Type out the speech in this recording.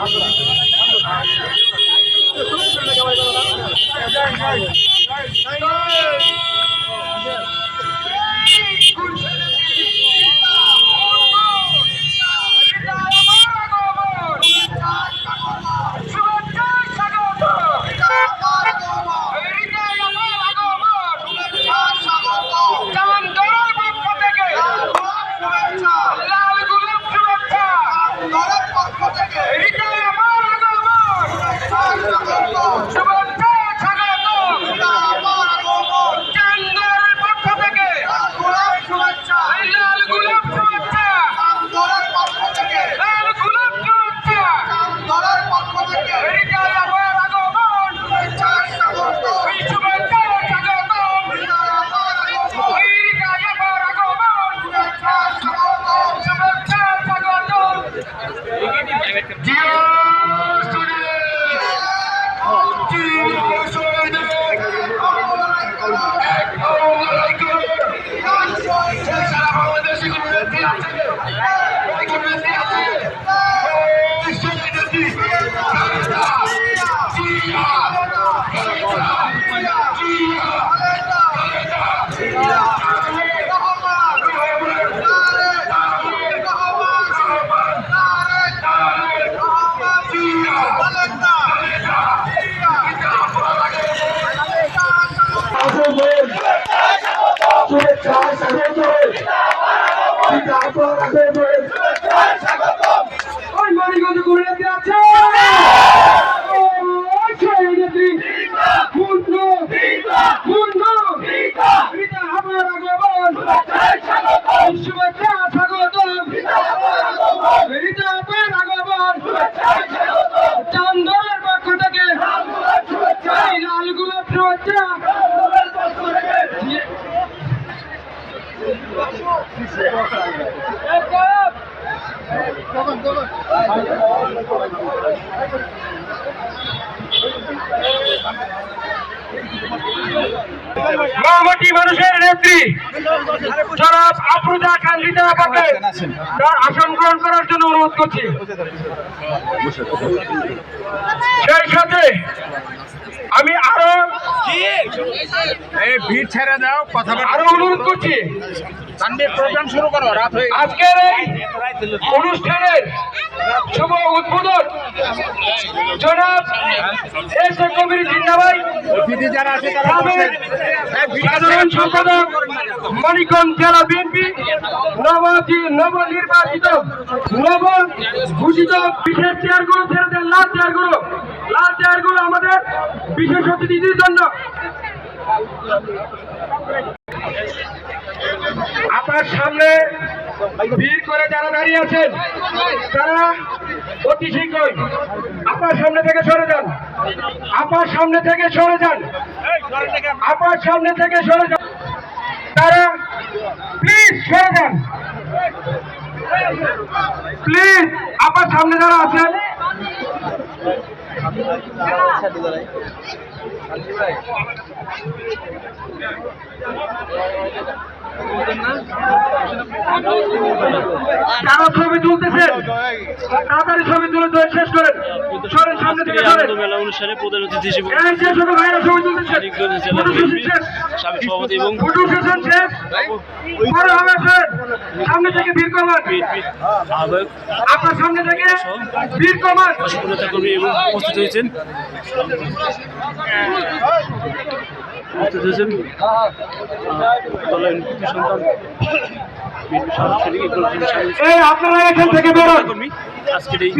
শুভেচ্ছা স্বাগত মানিকগঞ্জ ঘুরে আছে পূর্ণ এটা আমার শুভেচ্ছা স্বাগত এটা আপনার আগমন চান্দরের পক্ষ থেকে লালগুলো শুভেচ্ছা মহামতি মানুষের নেত্রী জনাব আফরুজা কান্দিতা আপাকে তার আসন গ্রহণ করার জন্য অনুরোধ করছি। সেই সাথে আমি আরও এই ভিড় ছেড়ে দাও কথা আরও অনুরোধ করছি। সানডে প্রোগ্রাম শুরু করো রাত আজকের এই অনুষ্ঠানের শুভ উদ্বোধন। জনাব এস কবির জিন্দাবাই যারা আছে তারা গ্রামের বসেন। সাধারণ সম্পাদক মানিকগঞ্জ জেলা বিএনপি নবাজি নবনির্বাচিত নব ঘোষিত বিশেষ চেয়ারগুলো ছেড়ে দেন লাল চেয়ারগুলো। লাল চেয়ারগুলো আমাদের বিশেষ অতিথিদের জন্য। আপনার সামনে ভিড় করে যারা দাঁড়িয়ে আছেন, তারা অতি শীঘ্রই আপনার সামনে থেকে সরে যান। আপনার সামনে থেকে সরে যান। আপনার সামনে থেকে সরে যান। তারা প্লিজ সরে যান। প্লিজ আপনার সামনে যারা আছেন কারও ছবি তুলতেছেন তাড়াতাড়ি ছবি তুলে তুলে শেষ করেন। সরেন সামনে থেকে সরেন। মেলা অনুষ্ঠানে প্রধান অতিথি হিসেবে এই যে ছোট ভাইরা ছবি তুলতেছেন ফটো সাবেক সভাপতি এবং ফটো সেশন শেষ। পরে হবে স্যার সামনে থেকে ভিড় কমান। আপনার সামনে থেকে ভিড় কমান। অসংখ্য নেতাকর্মী এবং উপস্থিত হয়েছেন। উপস্থিত চেয়েছেন দলের সন্তান আপনারা এখান থেকে বেরোন। আজকের এই